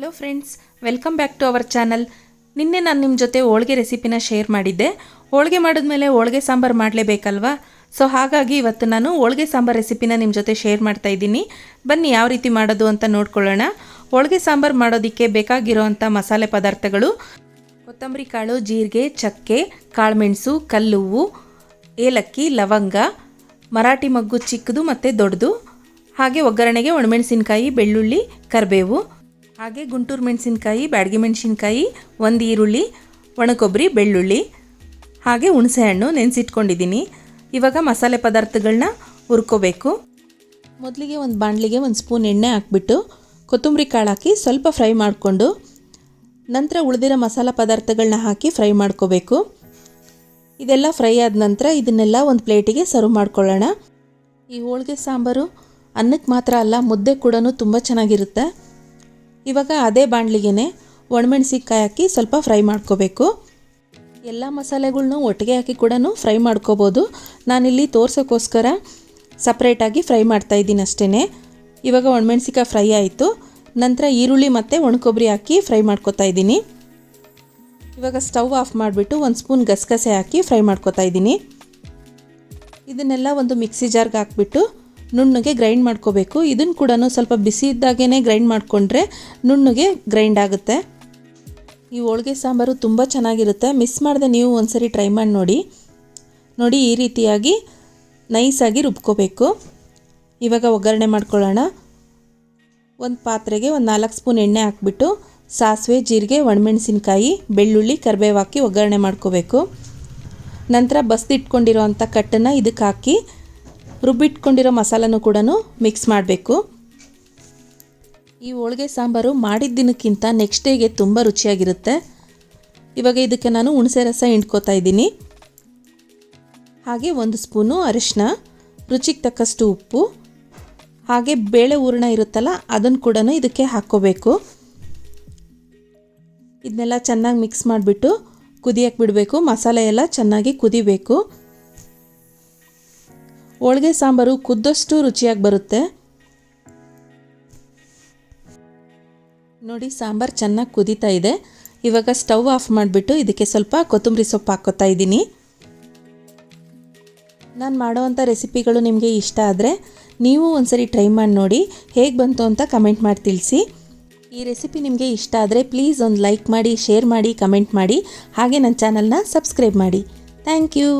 Hello friends welcome back to our channel ನಿನ್ನೆ ನಾನು ನಿಮ್ಮ ಜೊತೆ ಹೋಳಿಗೆ ರೆಸಿಪಿನ ಶೇರ್ ಮಾಡಿದ್ದೆ. ಹೋಳಿಗೆ ಮಾಡಿದ್ಮೇಲೆ ಹೋಳಿಗೆ ಸಾಂಬಾರು ಮಾಡಲೇಬೇಕಲ್ವಾ? ಸೊ ಹಾಗಾಗಿ ಇವತ್ತು ನಾನು ಹೋಳಿಗೆ ಸಾಂಬಾರು ರೆಸಿಪಿನ ನಿಮ್ಮ ಜೊತೆ ಶೇರ್ ಮಾಡ್ತಾ ಇದ್ದೀನಿ. ಬನ್ನಿ, ಯಾವ ರೀತಿ ಮಾಡೋದು ಅಂತ ನೋಡ್ಕೊಳ್ಳೋಣ. ಹೋಳಿಗೆ ಸಾಂಬಾರು ಮಾಡೋದಕ್ಕೆ ಬೇಕಾಗಿರೋವಂಥ ಮಸಾಲೆ ಪದಾರ್ಥಗಳು ಕೊತ್ತಂಬರಿ ಕಾಳು, ಜೀರಿಗೆ, ಚಕ್ಕೆ, ಕಾಳುಮೆಣಸು, ಕಲ್ಲೂವು, ಏಲಕ್ಕಿ, ಲವಂಗ, ಮರಾಠಿ ಮಗ್ಗು ಚಿಕ್ಕದು ಮತ್ತು ದೊಡ್ಡದು. ಹಾಗೆ ಒಗ್ಗರಣೆಗೆ ಒಣಮೆಣಸಿನಕಾಯಿ, ಬೆಳ್ಳುಳ್ಳಿ, ಕರಿಬೇವು. ಹಾಗೆ ಗುಂಟೂರು ಮೆಣಸಿನ್ಕಾಯಿ, ಬ್ಯಾಡಗಿ ಮೆಣಸಿನ್ಕಾಯಿ, ಒಂದು ಈರುಳ್ಳಿ, ಒಣಕೊಬ್ಬರಿ, ಬೆಳ್ಳುಳ್ಳಿ, ಹಾಗೆ ಹುಣಸೆಹಣ್ಣು ನೆನೆಸಿಟ್ಕೊಂಡಿದ್ದೀನಿ. ಇವಾಗ ಮಸಾಲೆ ಪದಾರ್ಥಗಳನ್ನ ಹುರ್ಕೋಬೇಕು. ಮೊದಲಿಗೆ ಒಂದು ಬಾಣಲಿಗೆ ಒಂದು ಸ್ಪೂನ್ ಎಣ್ಣೆ ಹಾಕ್ಬಿಟ್ಟು ಕೊತ್ತಂಬರಿ ಕಾಳು ಹಾಕಿ ಸ್ವಲ್ಪ ಫ್ರೈ ಮಾಡಿಕೊಂಡು ನಂತರ ಉಳಿದಿರೋ ಮಸಾಲೆ ಪದಾರ್ಥಗಳನ್ನ ಹಾಕಿ ಫ್ರೈ ಮಾಡ್ಕೋಬೇಕು. ಇದೆಲ್ಲ ಫ್ರೈ ಆದ ನಂತರ ಇದನ್ನೆಲ್ಲ ಒಂದು ಪ್ಲೇಟಿಗೆ ಸರ್ವ್ ಮಾಡ್ಕೊಳ್ಳೋಣ. ಈ ಹೋಳಿಗೆ ಸಾಂಬಾರು ಅನ್ನಕ್ಕೆ ಮಾತ್ರ ಅಲ್ಲ, ಮುದ್ದೆ ಕೂಡ ತುಂಬ ಚೆನ್ನಾಗಿರುತ್ತೆ. ಇವಾಗ ಅದೇ ಬಾಣಲಿಗೆ ಒಣಮೆಣ್ಸಿನ್ಕಾಯಿ ಹಾಕಿ ಸ್ವಲ್ಪ ಫ್ರೈ ಮಾಡ್ಕೋಬೇಕು. ಎಲ್ಲ ಮಸಾಲೆಗಳ್ನೂ ಒಟ್ಟಿಗೆ ಹಾಕಿ ಕೂಡ ಫ್ರೈ ಮಾಡ್ಕೋಬೋದು. ನಾನಿಲ್ಲಿ ತೋರ್ಸೋಕ್ಕೋಸ್ಕರ ಸಪ್ರೇಟಾಗಿ ಫ್ರೈ ಮಾಡ್ತಾಯಿದ್ದೀನಿ ಅಷ್ಟೇ ಇವಾಗ ಒಣಮೆಣ್ಸಿಕಾಯಿ ಫ್ರೈ ಆಯಿತು. ನಂತರ ಈರುಳ್ಳಿ ಮತ್ತು ಒಣಕೊಬ್ಬರಿ ಹಾಕಿ ಫ್ರೈ ಮಾಡ್ಕೊತಾ ಇದ್ದೀನಿ. ಇವಾಗ ಸ್ಟವ್ ಆಫ್ ಮಾಡಿಬಿಟ್ಟು ಒಂದು ಸ್ಪೂನ್ ಗಸಗಸೆ ಹಾಕಿ ಫ್ರೈ ಮಾಡ್ಕೊತಾ ಇದ್ದೀನಿ. ಇದನ್ನೆಲ್ಲ ಒಂದು ಮಿಕ್ಸಿ ಜಾರ್ಗೆ ಹಾಕ್ಬಿಟ್ಟು ನುಣ್ಣಗೆ ಗ್ರೈಂಡ್ ಮಾಡ್ಕೋಬೇಕು. ಇದನ್ನು ಕೂಡ ಸ್ವಲ್ಪ ಬಿಸಿ ಇದ್ದಾಗೇ ಗ್ರೈಂಡ್ ಮಾಡಿಕೊಂಡ್ರೆ ನುಣ್ಣಗೆ ಗ್ರೈಂಡ್ ಆಗುತ್ತೆ. ಈ ಹೋಳಿಗೆ ಸಾಂಬಾರು ತುಂಬ ಚೆನ್ನಾಗಿರುತ್ತೆ. ಮಿಸ್ ಮಾಡದೆ ನೀವು ಒಂದ್ಸರಿ ಟ್ರೈ ಮಾಡಿ ನೋಡಿ. ನೋಡಿ ಈ ರೀತಿಯಾಗಿ ನೈಸಾಗಿ ರುಬ್ಕೋಬೇಕು. ಇವಾಗ ಒಗ್ಗರಣೆ ಮಾಡ್ಕೊಳ್ಳೋಣ. ಒಂದು ಪಾತ್ರೆಗೆ ಒಂದು ನಾಲ್ಕು ಸ್ಪೂನ್ ಎಣ್ಣೆ ಹಾಕ್ಬಿಟ್ಟು ಸಾಸಿವೆ, ಜೀರಿಗೆ, ಒಣಮೆಣಸಿನ್ಕಾಯಿ, ಬೆಳ್ಳುಳ್ಳಿ ಕರಿಬೇವು ಹಾಕಿ ಒಗ್ಗರಣೆ ಮಾಡ್ಕೋಬೇಕು. ನಂತರ ಬಸ್ದಿಟ್ಕೊಂಡಿರೋ ಅಂಥ ಕಟ್ಟನ್ನು ಇದಕ್ಕೆ ಹಾಕಿ ರುಬ್ಬಿಟ್ಕೊಂಡಿರೋ ಮಸಾಲನೂ ಕೂಡ ಮಿಕ್ಸ್ ಮಾಡಬೇಕು. ಈ ಹೋಳಿಗೆ ಸಾಂಬಾರು ಮಾಡಿದ ದಿನಕ್ಕಿಂತ ನೆಕ್ಸ್ಟ್ ಡೇಗೆ ತುಂಬ ರುಚಿಯಾಗಿರುತ್ತೆ. ಇವಾಗ ಇದಕ್ಕೆ ನಾನು ಹುಣಸೆ ರಸ ಹಿಂಡ್ಕೋತಾ ಇದ್ದೀನಿ. ಹಾಗೆ ಒಂದು ಸ್ಪೂನು ಅರಿಶಿನ ರುಚಿಗೆ ತಕ್ಕಷ್ಟು ಉಪ್ಪು, ಹಾಗೆ ಬೇಳೆ ಹೂರಣ ಇರುತ್ತಲ್ಲ ಅದನ್ನು ಕೂಡ ಇದಕ್ಕೆ ಹಾಕ್ಕೋಬೇಕು. ಇದನ್ನೆಲ್ಲ ಚೆನ್ನಾಗಿ ಮಿಕ್ಸ್ ಮಾಡಿಬಿಟ್ಟು ಕುದಿಯಕ್ಕೆ ಬಿಡಬೇಕು. ಮಸಾಲೆ ಎಲ್ಲ ಚೆನ್ನಾಗಿ ಕುದಿಬೇಕು. ಹೋಳಿಗೆ ಸಾಂಬಾರು ಕುದ್ದಷ್ಟು ರುಚಿಯಾಗಿ ಬರುತ್ತೆ. ನೋಡಿ, ಸಾಂಬಾರು ಚೆನ್ನಾಗಿ ಕುದೀತಾ ಇದೆ. ಇವಾಗ ಸ್ಟವ್ ಆಫ್ ಮಾಡಿಬಿಟ್ಟು ಇದಕ್ಕೆ ಸ್ವಲ್ಪ ಕೊತ್ತಂಬರಿ ಸೊಪ್ಪು ಹಾಕ್ಕೋತಾ ಇದ್ದೀನಿ. ನಾನು ಮಾಡೋವಂಥ ರೆಸಿಪಿಗಳು ನಿಮಗೆ ಇಷ್ಟ ಆದರೆ ನೀವು ಒಂದ್ಸರಿ ಟ್ರೈ ಮಾಡಿ ನೋಡಿ, ಹೇಗೆ ಬಂತು ಅಂತ ಕಮೆಂಟ್ ಮಾಡಿ ತಿಳಿಸಿ. ಈ ರೆಸಿಪಿ ನಿಮಗೆ ಇಷ್ಟ ಆದರೆ ಪ್ಲೀಸ್ ಒಂದು ಲೈಕ್ ಮಾಡಿ, ಶೇರ್ ಮಾಡಿ, ಕಮೆಂಟ್ ಮಾಡಿ, ಹಾಗೆ ನನ್ನ ಚಾನಲ್ನ ಸಬ್ಸ್ಕ್ರೈಬ್ ಮಾಡಿ. Thank you.